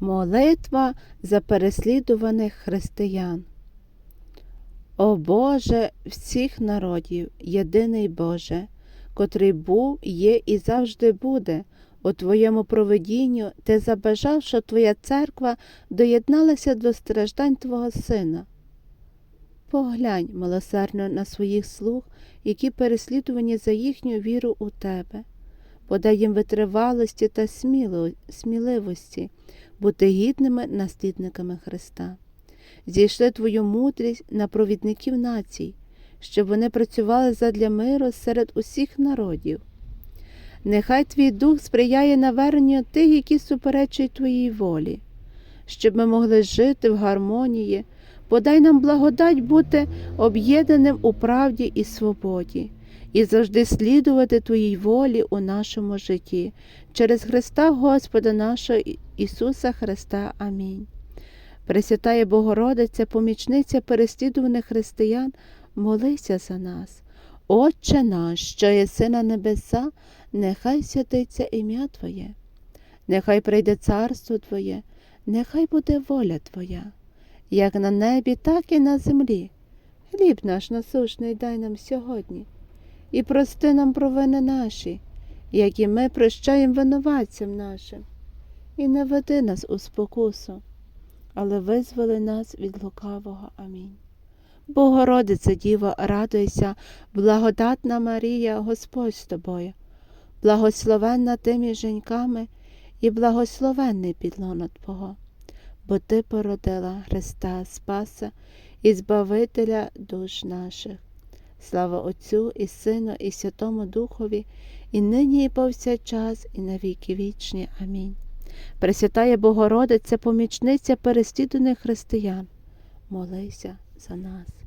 Молитва за переслідуваних християн. О Боже всіх народів, єдиний Боже, котрий був, є і завжди буде. У Твоєму провидінню ти забажав, що Твоя церква доєдналася до страждань Твого Сина. Поглянь милосердно на своїх слуг, які переслідувані за їхню віру у Тебе. Подай їм витривалості та сміливості бути гідними наслідниками Христа. Зійшли Твою мудрість на провідників націй, щоб вони працювали задля миру серед усіх народів. Нехай Твій Дух сприяє наверненню тих, які суперечать Твоїй волі, щоб ми могли жити в гармонії, подай нам благодать бути об'єднаним у правді і свободі, і завжди слідувати Твоїй волі у нашому житті, через Христа Господа нашого Ісуса Христа. Амінь. Пресвятає Богородиця, помічниця переслідуваних християн, молися за нас. Отче наш, що єси на небеса, нехай святиться ім'я Твоє, нехай прийде царство Твоє, нехай буде воля Твоя, як на небі, так і на землі. Хліб наш насушний дай нам сьогодні, і прости нам провини наші, як і ми прощаємо винуватцям нашим, і не веди нас у спокусу але визволи нас від лукавого. Амінь. Богородице Діво, радуйся, благодатна Марія, Господь з тобою, благословенна ти між жінками і благословенний підлона Твого, бо Ти породила Христа Спаса і Збавителя душ наших. Слава Отцю і Сину, і Святому Духові, і нині, і повсякчас, і на віки вічні. Амінь. Пресвятає Богородиця, помічниця переслідуваних християн, молися за нас.